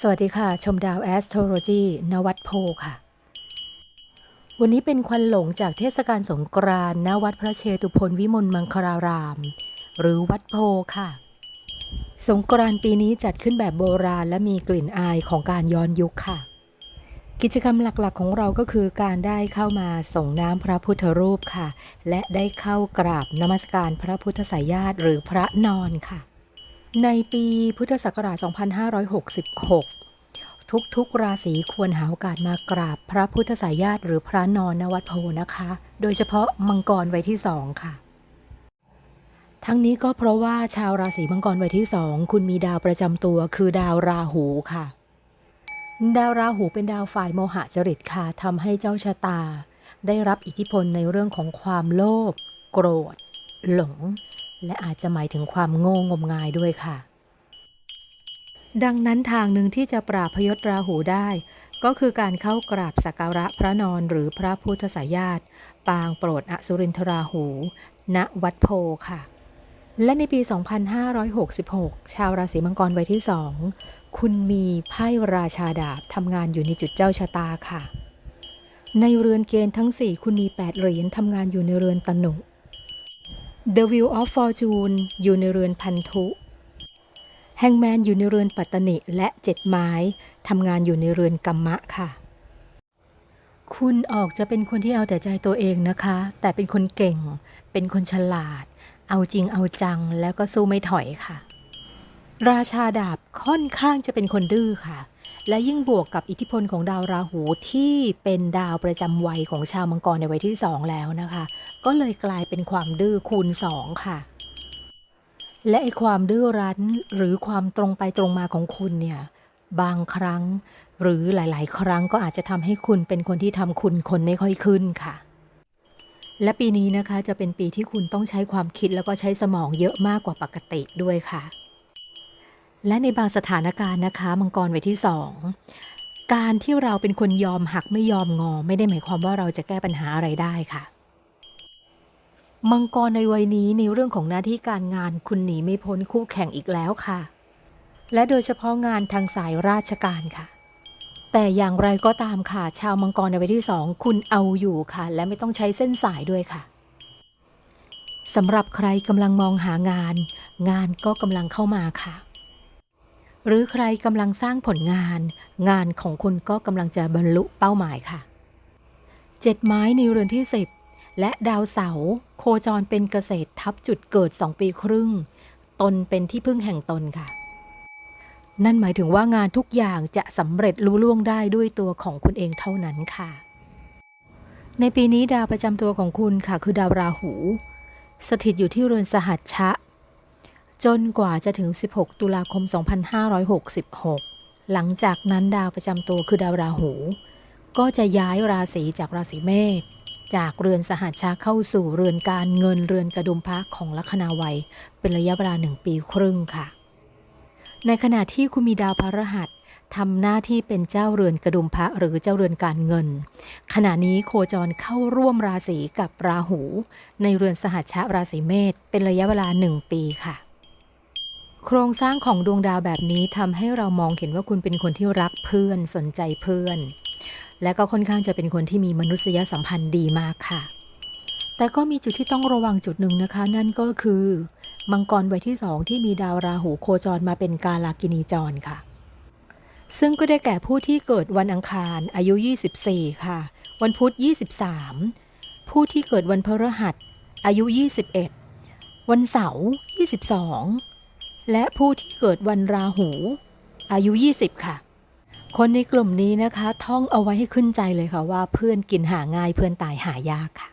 สวัสดีค่ะ ชมดาวแอสโทโลจีนวัดโพค่ะ วันนี้เป็นควันหลงจากเทศกาลสงกรานต์ณวัดพระเชตุพนวิมลมังคลาราม หรือวัดโพค่ะ สงกรานต์ปีนี้จัดขึ้นแบบโบราณและมีกลิ่นอายของการย้อนยุคค่ะ กิจกรรมหลักๆของเราก็คือการได้เข้ามาส่งน้ำพระพุทธรูปค่ะ และได้เข้ากราบนมัสการพระพุทธสายญาติหรือพระนอนค่ะ ในปีพุทธศักราช 2566 ทุกๆ ราศีควรหาโอกาสมากราบพระพุทธสายญาติหรือพระนอนณวัดโพนะคะ โดยเฉพาะมังกรไว้ที่สองค่ะ ทั้งนี้ก็เพราะว่าชาวราศีมังกรไว้ที่สองคุณมีดาวประจำตัวคือดาวราหูค่ะ ดาวราหูเป็นดาวฝ่ายโมหะจริตค่ะทำให้เจ้าชะตา ได้รับอิทธิพลในเรื่องของความโลภโกรธ หลง และอาจจะหมายถึงความโง่งมงายด้วยค่ะ ดังนั้นทางหนึ่งที่จะปราบพยศราหูได้ ก็คือการเข้ากราบสักการะพระนอนหรือพระพุทธสายาตปางโปรดอสุรินทราหู ณวัดโพค่ะ และในปี 2566 ชาวราศีมังกรไว้ที่2คุณมีไพ่ราชาดาบทำงานอยู่ในจุดเจ้าชะตาค่ะ ในเรือนเกณฑ์ทั้ง 4 คุณมี 8 เหรียญทำงานอยู่ในเรือนตนุ The Wheel of Fortune อยู่ในเรือนพันธุแฮงแมนอยู่ในเรือนปัตตนิและเจ็ดไม้ทำงานอยู่ในเรือนกัมมะค่ะ คุณออกจะเป็นคนที่เอาแต่ใจตัวเองนะคะ แต่เป็นคนเก่ง เป็นคนฉลาด เอาจริงเอาจังแล้วก็สู้ไม่ถอยค่ะ ราชาดาบค่อนข้างจะเป็นคนดื้อค่ะ และยิ่งบวกกับอิทธิพลของดาวราหูที่เป็นดาวประจำวัยของชาวมังกรในวัยที่สองแล้วนะคะ ก็เลยกลายเป็นความดื้อคูณสองค่ะ และไอความดื้อรั้นหรือความตรงไปตรงมาของคุณเนี่ยบางครั้ง หรือหลาย ๆ ครั้งก็อาจจะทำให้คุณเป็นคนที่ทำคุณคนไม่ค่อยขึ้นค่ะ และปีนี้นะคะจะเป็นปีที่คุณต้องใช้ความคิดแล้วก็ใช้สมองเยอะมากกว่าปกติด้วยค่ะ และในบางสถานการณ์นะคะมังกรไว้ที่สองการที่เราเป็นคนยอมหักไม่ยอมงอ ไม่ได้หมายความว่าเราจะแก้ปัญหาอะไรได้ค่ะ มังกรในวัยนี้ในเรื่องของหน้าที่การงานคุณหนีไม่พ้นคู่แข่งอีกแล้วค่ะ และโดยเฉพาะงานทางสายราชการค่ะ แต่อย่างไรก็ตามค่ะ ชาวมังกรในวัยที่สองคุณเอาอยู่ค่ะ และไม่ต้องใช้เส้นสายด้วยค่ะสำหรับใครกำลังมองหางาน งานก็กำลังเข้ามาค่ะ หรือใครกำลังสร้างผลงาน งานของคุณก็กำลังจะบรรลุเป้าหมายค่ะเจ็ดไม้ในเรือนที่สิบ และดาวเสาร์โคจรเป็นเกษตรทับจุดเกิดสองปีครึ่ง ตนเป็นที่พึ่งแห่งตนค่ะ นั่นหมายถึงว่างานทุกอย่างจะสำเร็จลุล่วงได้ด้วยตัวของคุณเองเท่านั้นค่ะ ในปีนี้ดาวประจำตัวของคุณค่ะ คือดาวราหู สถิตอยู่ที่เรือนสหัชชะ จนกว่าจะถึง 16 ตุลาคม 2566 หลังจากนั้นดาวประจำตัวคือดาวราหู ก็จะย้ายราศีจากราศีเมษ จากเรือนสหัชชาเข้าสู่เรือนการเงินเรือนกระดุมพระของลัคนาวัย เป็นระยะเวลาหนึ่งปีครึ่งค่ะ ในขณะที่คุณมีดาวพระรหัสทำหน้าที่เป็นเจ้าเรือนกระดุมพระหรือเจ้าเรือนการเงิน ขณะนี้โคจรเข้าร่วมราศีกับราหู ในเรือนสหัชชะราศีเมษเป็นระยะเวลาหนึ่งปีค่ะ โครงสร้างของดวงดาวแบบนี้ทำให้เรามองเห็นว่าคุณเป็นคนที่รักเพื่อนสนใจเพื่อน และก็ค่อนข้างจะเป็นคนที่มีมนุษยสัมพันธ์ดีมากค่ะ แต่ก็มีจุดที่ต้องระวังจุดหนึ่งนะคะ นั่นก็คือ มังกรใบที่สองที่มีดาวราหูโคจรมาเป็นกาลากินีจรค่ะ ซึ่งก็ได้แก่ผู้ที่เกิดวันอังคารอายุ 24 ค่ะ วันพุธ 23 ผู้ที่เกิดวันพฤหัส อายุ 21 วันเสาร์ 22 และผู้ที่เกิดวันราหู อายุ 20 ค่ะ คนในกลุ่มนี้นะคะ ท่องเอาไว้ให้ขึ้นใจเลยค่ะว่าเพื่อนกินหาง่ายเพื่อนตายหายากค่ะ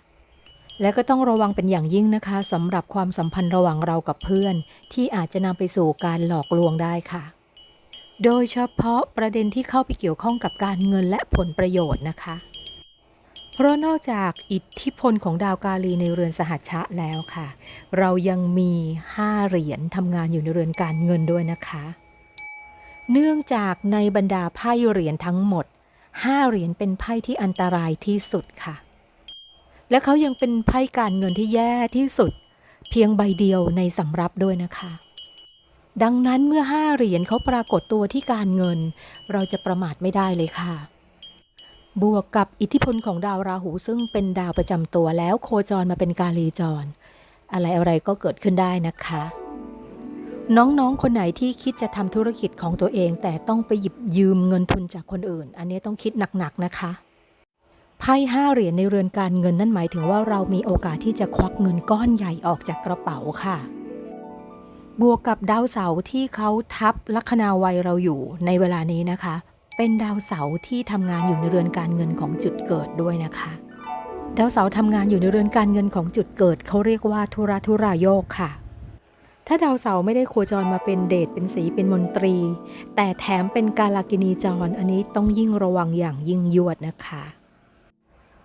และก็ต้องระวังเป็นอย่างยิ่งนะคะสำหรับความสัมพันธ์ระหว่างเรากับเพื่อน ที่อาจจะนำไปสู่การหลอกลวงได้ค่ะ โดยเฉพาะประเด็นที่เข้าไปเกี่ยวข้องกับการเงินและผลประโยชน์นะคะ เพราะนอกจากอิทธิพลของดาวกาลีในเรือนสหัชชะแล้วค่ะ เรายังมีห้าเหรียญทำงานอยู่ในเรือนการเงินด้วยนะคะ เนื่องจากในบรรดาไพ่เหรียญทั้งหมด5เหรียญเป็นไพ่ที่อันตรายที่สุดค่ะ และเขายังเป็นไพ่การเงินที่แย่ที่สุด เพียงใบเดียวในสำรับด้วยนะคะ ดังนั้นเมื่อห้าเหรียญเขาปรากฏตัวที่การเงิน เราจะประมาทไม่ได้เลยค่ะ บวกกับอิทธิพลของดาวราหูซึ่งเป็นดาวประจำตัวแล้วโคจรมาเป็นกาลีจร อะไรอะไรก็เกิดขึ้นได้นะคะ น้องๆ คนไหนที่คิดจะทำธุรกิจของตัวเอง แต่ต้องไปหยิบยืมเงินทุนจากคนอื่น อันนี้ต้องคิดหนักๆนะคะไพ่ห้าเหรียญในเรือนการเงินนั่นหมายถึงว่าเรามีโอกาสที่จะควักเงินก้อนใหญ่ออกจากกระเป๋าค่ะ บวกกับดาวเสาร์ที่เขาทับลัคนาวัยเราอยู่ในเวลานี้นะคะ เป็นดาวเสาร์ที่ทำงานอยู่ในเรือนการเงินของจุดเกิดด้วยนะคะ ดาวเสาร์ทำงานอยู่ในเรือนการเงินของจุดเกิดเขาเรียกว่าธุระธุรายโยกค่ะ ถ้าดาวเสาร์ไม่ได้โคจรมาเป็นเดชเป็นสีเป็นมนตรี แต่แถมเป็นกาลากินีจรอันนี้ต้องยิ่งระวังอย่างยิ่งยวดนะคะ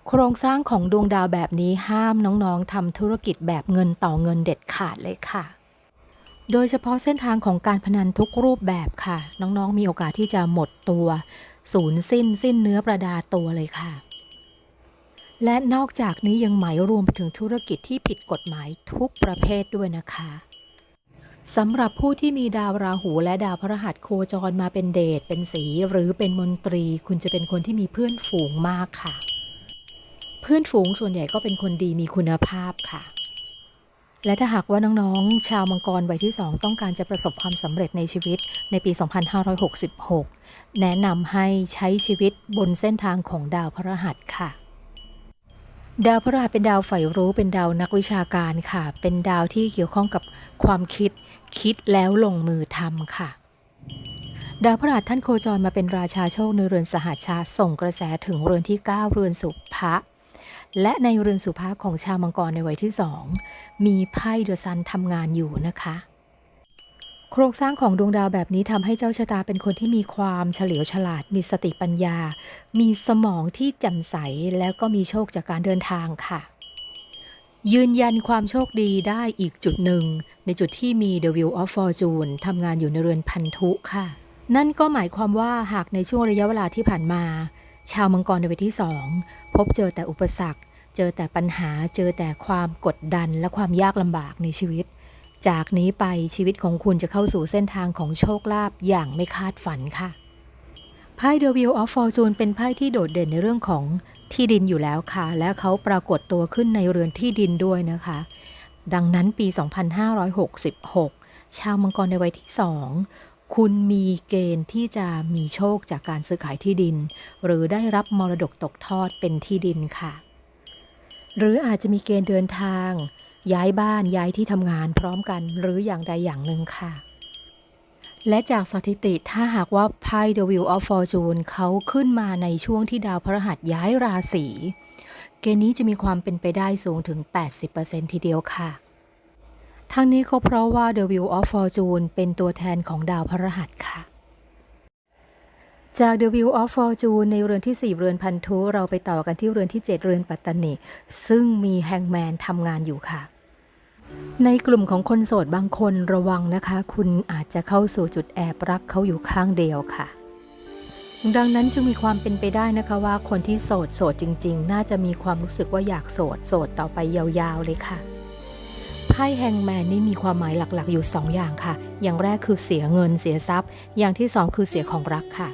โครงสร้างของดวงดาวแบบนี้ห้ามน้องๆทำธุรกิจแบบเงินต่อเงินเด็ดขาดเลยค่ะ โดยเฉพาะเส้นทางของการพนันทุกรูปแบบค่ะ น้องๆมีโอกาสที่จะหมดตัวสูญสิ้นสิ้นเนื้อประดาตัวเลยค่ะ และนอกจากนี้ยังหมายรวมไปถึงธุรกิจที่ผิดกฎหมายทุกประเภทด้วยนะคะ สำหรับผู้ที่มีดาวราหูและดาวพฤหัสโคจรมาเป็นเดชเป็นสีหรือเป็นมนตรี คุณจะเป็นคนที่มีเพื่อนฝูงมากค่ะ เพื่อนฝูงส่วนใหญ่ก็เป็นคนดีมีคุณภาพค่ะ และถ้าหากว่าน้องๆ ชาวมังกรวัยที่ 2 ต้องการจะประสบความสำเร็จในชีวิตในปี 2566 แนะนำให้ใช้ชีวิตบนเส้นทางของดาวพฤหัสค่ะ ดาวพฤหัสเป็นดาวใฝ่รู้เป็นดาวนักวิชาการค่ะ เป็นดาวที่เกี่ยวข้องกับความคิดคิดแล้วลงมือทำค่ะ ดาวพฤหัสท่านโคจรมาเป็นราชาโชคในเรือนสหัชชาส่งกระแสถึงเรือนที่ 9 เรือนสุภะและในเรือนสุภะของชาวมังกรในวัยที่2มีไพ่เดอะซันทำงานอยู่นะคะ โครงสร้างของดวงดาวแบบนี้ทำให้เจ้าชะตาเป็นคนที่มีความเฉลียวฉลาด มีสติปัญญา มีสมองที่แจ่มใส แล้วก็มีโชคจากการเดินทางค่ะ ยืนยันความโชคดีได้อีกจุดหนึ่ง ในจุดที่มี The Wheel of Fortune ทำงานอยู่ในเรือนพันธุค่ะ นั่นก็หมายความว่าหากในช่วงระยะเวลาที่ผ่านมา ชาวมังกรในวัยที่สองพบเจอแต่อุปสรรค เจอแต่ปัญหา เจอแต่ความกดดันและความยากลำบากในชีวิต จากนี้ไปชีวิตของคุณจะเข้าสู่เส้นทางของโชคลาภอย่างไม่คาดฝันค่ะ ไพ่ The Wheel of Fortune เป็นไพ่ที่โดดเด่นในเรื่องของที่ดินอยู่แล้วค่ะ และเขาปรากฏตัวขึ้นในเรือนที่ดินด้วยนะคะ ดังนั้นปี 2566 ชาวมังกรในวัยที่ 2 คุณมีเกณฑ์ที่จะมีโชคจากการซื้อขายที่ดิน หรือได้รับมรดกตกทอดเป็นที่ดินค่ะ หรืออาจจะมีเกณฑ์เดินทาง ย้ายบ้านย้ายที่ทำงานพร้อมกันหรืออย่างใดอย่างหนึ่งค่ะ และจากสถิติถ้าหากว่าไพ่ The Wheel of Fortune เขาขึ้นมาในช่วงที่ดาวพฤหัสย้ายราศีเกณฑ์นี้จะมีความเป็นไปได้สูงถึง 80%ทีเดียวค่ะ ทั้งนี้ก็เพราะว่า The Wheel of Fortune เป็นตัวแทนของดาวพฤหัสค่ะ จาก The Wheel of Fortune ในเรือนที่ 4 เรือนพันธุ เราไปต่อกันที่เรือนที่ 7 เรือนปัตตานีซึ่งมีแฮงแมนทำงานอยู่ค่ะ ในกลุ่มของคนโสดบางคนระวังนะคะ คุณอาจจะเข้าสู่จุดแอบรักเขาอยู่ข้างเดียวค่ะ ดังนั้นจึงมีความเป็นไปได้นะคะว่าคนที่โสดโสดจริง ๆ น่าจะมีความรู้สึกว่าอยากโสดโสดต่อไปยาวๆเลยค่ะไพ่แฮงแมนนี่มีความหมายหลักๆ อยู่ 2 อย่างค่ะ อย่างแรกคือเสียเงินเสียทรัพย์ อย่างที่ 2 คือเสียของรักค่ะ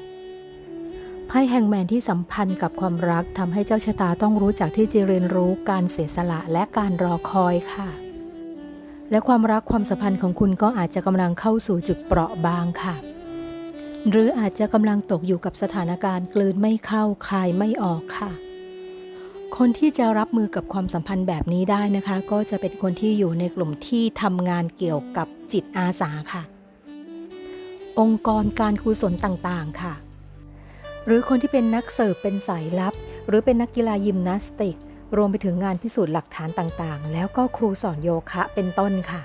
ไพ่แฮงแมนที่สัมพันธ์กับความรักทำให้เจ้าชะตาต้องรู้จักที่จะเรียนรู้การเสียสละและการรอคอยค่ะ และความรักความสัมพันธ์ของคุณก็อาจจะกำลังเข้าสู่จุดเปราะบางค่ะ หรืออาจจะกำลังตกอยู่กับสถานการณ์กลืนไม่เข้าคายไม่ออกค่ะ คนที่จะรับมือกับความสัมพันธ์แบบนี้ได้นะคะ ก็จะเป็นคนที่อยู่ในกลุ่มที่ทำงานเกี่ยวกับจิตอาสาค่ะ องค์กรการกุศลต่างๆค่ะ หรือคนที่เป็นนักเสิร์ฟเป็นสายลับ หรือเป็นนักกีฬายิมนาสติก รวมไปถึงงานพิสูจน์หลักฐานต่างๆ แล้วก็ครูสอนโยคะเป็นต้นค่ะ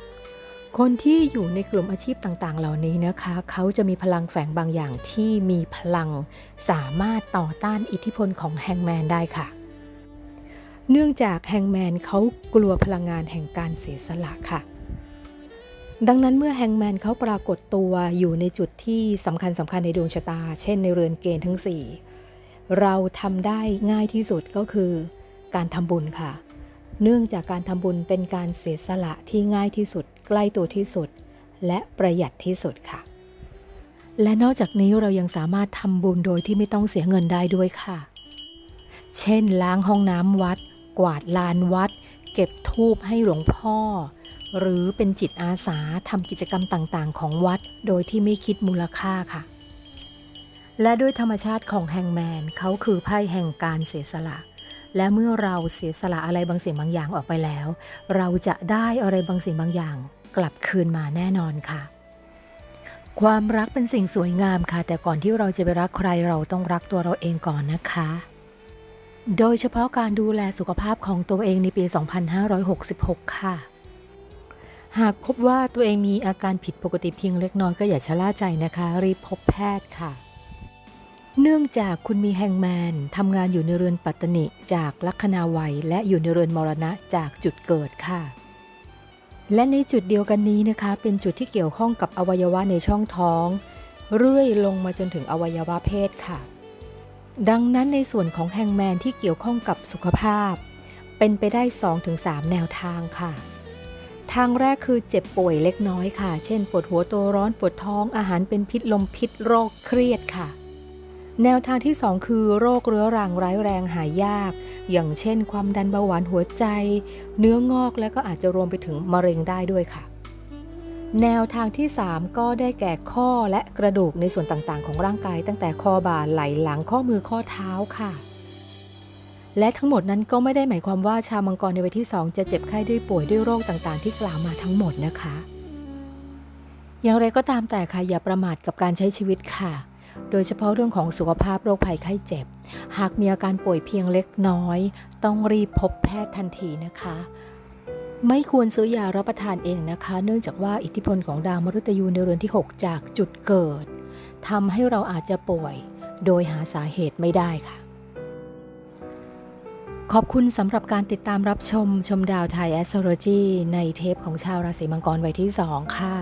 คนที่อยู่ในกลุ่มอาชีพต่างๆ เหล่านี้นะคะ เขาจะมีพลังแฝงบางอย่างที่มีพลัง สามารถต่อต้านอิทธิพลของแฮงแมนได้ค่ะ เนื่องจากแฮงแมนเขากลัวพลังงานแห่งการเสียสละค่ะ ดังนั้นเมื่อแฮงแมนเขาปรากฏตัวอยู่ในจุดที่สำคัญสำคัญในดวงชะตา เช่นในเรือนเกณฑ์ทั้ง 4 เราทำได้ง่ายที่สุดก็คือการทำบุญค่ะ เนื่องจากการทำบุญเป็นการเสียสละที่ง่ายที่สุด ใกล้ตัวที่สุด และประหยัดที่สุดค่ะ และนอกจากนี้เรายังสามารถทำบุญโดยที่ไม่ต้องเสียเงินได้ด้วยค่ะ เช่น ล้างห้องน้ำวัด กวาดลานวัด เก็บธูปให้หลวงพ่อ หรือเป็นจิตอาสาทำกิจกรรมต่างๆ ของวัดโดยที่ไม่คิดมูลค่าค่ะ และด้วยธรรมชาติของแฮงแมนเขาคือไพ่แห่งการเสียสละ และเมื่อเราเสียสละอะไรบางสิ่งบางอย่างออกไปแล้ว เราจะได้อะไรบางสิ่งบางอย่าง กลับคืนมาแน่นอนค่ะ ความรักเป็นสิ่งสวยงามค่ะ แต่ก่อนที่เราจะไปรักใครเราต้องรักตัวเราเองก่อนนะคะโดยเฉพาะการดูแลสุขภาพของตัวเองในปี 2566 ค่ะ หากพบว่าตัวเองมีอาการผิดปกติเพียงเล็กน้อยก็อย่าชะล่าใจนะคะ รีบพบแพทย์ค่ะ เนื่องจากคุณมีแฮงแมนทำงานอยู่ในเรือนปัตตนิจากลัคนาวัย และอยู่ในเรือนมรณะจากจุดเกิดค่ะ และในจุดเดียวกันนี้นะคะ เป็นจุดที่เกี่ยวข้องกับอวัยวะในช่องท้อง เรื่อยลงมาจนถึงอวัยวะเพศค่ะ ดังนั้นในส่วนของแฮงแมนที่เกี่ยวข้องกับสุขภาพ เป็นไปได้ 2-3 แนวทางค่ะ ทางแรกคือเจ็บป่วยเล็กน้อยค่ะ เช่น ปวดหัวตัวร้อนปวดท้องอาหารเป็นพิษลมพิษโรคเครียดค่ะ แนวทางที่ 2 คือโรคเรื้อรังร้ายแรงหายาก อย่างเช่น ความดันเบาหวานหัวใจ เนื้องอกและก็อาจจะรวมไปถึงมะเร็งได้ด้วยค่ะ แนวทางที่ 3 ก็ได้แก่ข้อและกระดูกในส่วนต่างๆ ของร่างกาย ตั้งแต่คอบ่าไหล่หลังข้อมือข้อเท้าค่ะ และทั้งหมดนั้นก็ไม่ได้หมายความว่าชาวมังกรในวัยที่ 2 จะเจ็บไข้ด้วยป่วยด้วยโรคต่างๆ ที่กล่าวมาทั้งหมดนะคะ อย่างไรก็ตามแต่ค่ะอย่าประมาทกับการใช้ชีวิตค่ะ โดยเฉพาะเรื่องของสุขภาพโรคภัยไข้เจ็บ หากมีอาการป่วยเพียงเล็กน้อย ต้องรีบพบแพทย์ทันทีนะคะไม่ควรซื้อยารับประทานเองนะคะ เนื่องจากว่าอิทธิพลของดาวมฤตยูในเรือนที่ 6 จากจุดเกิดทำให้เราอาจจะป่วย โดยหาสาเหตุไม่ได้ค่ะ ขอบคุณสำหรับการติดตามรับชมชมดาวไทยแอสโทรจีในเทปของชาวราศีมังกรวัยที่ 2 ค่ะ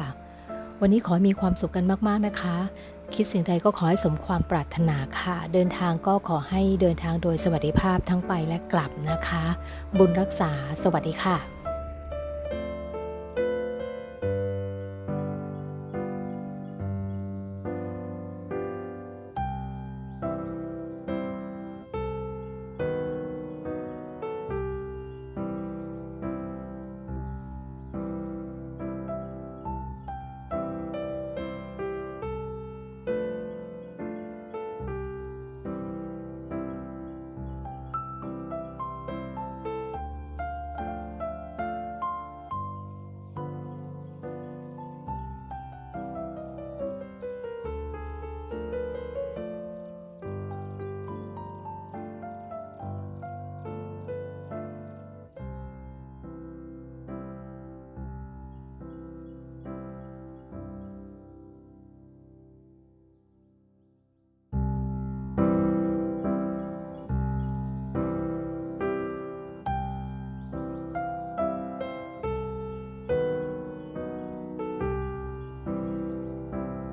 วันนี้ขอให้มีความสุขกันมาก ๆ นะคะ คิดสิ่งใดก็ขอให้สมความปรารถนาค่ะ เดินทางก็ขอให้เดินทางโดยสวัสดิภาพทั้งไปและกลับนะคะ บุญรักษาสวัสดีค่ะ